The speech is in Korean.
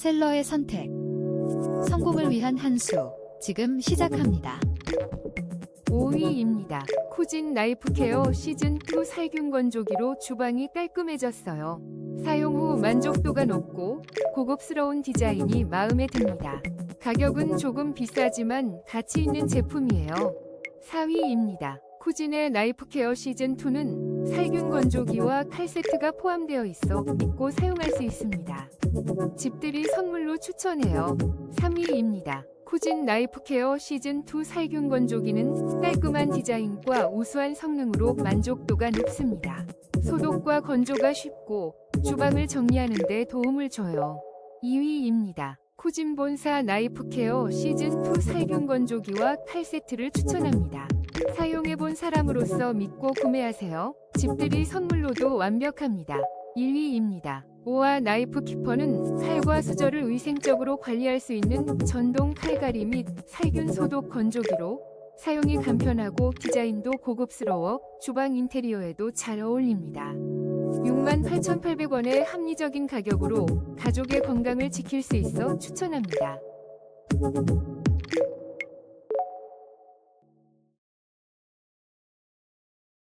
셀러의 선택. 성공을 위한 한 수. 지금 시작합니다. 5위입니다. 코진 나이프 케어 시즌2 살균 건조기로 주방이 깔끔해졌어요. 사용 후 만족도가 높고 고급스러운 디자인이 마음에 듭니다. 가격은 조금 비싸지만 가치 있는 제품이에요. 4위입니다. 코진의 나이프 케어 시즌2는 살균 건조기와 칼 세트가 포함되어 있어 믿고 사용할 수 있습니다. 집들이 선물로 추천해요. 3위입니다. 코진 나이프 케어 시즌2 살균 건조기는 깔끔한 디자인과 우수한 성능으로 만족도가 높습니다. 소독과 건조가 쉽고 주방을 정리하는 데 도움을 줘요. 2위입니다. 코진 본사 나이프 케어 시즌2 살균 건조기와 칼 세트를 추천합니다. 사용해본 사람으로서 믿고 구매하세요. 집들이 선물로도 완벽합니다. 1위입니다. 오아 나이프 키퍼는 칼과 수저를 위생적으로 관리할 수 있는 전동 칼갈이 및 살균 소독 건조기로 사용이 간편하고 디자인도 고급스러워 주방 인테리어에도 잘 어울립니다. 68,800원의 합리적인 가격으로 가족의 건강을 지킬 수 있어 추천합니다.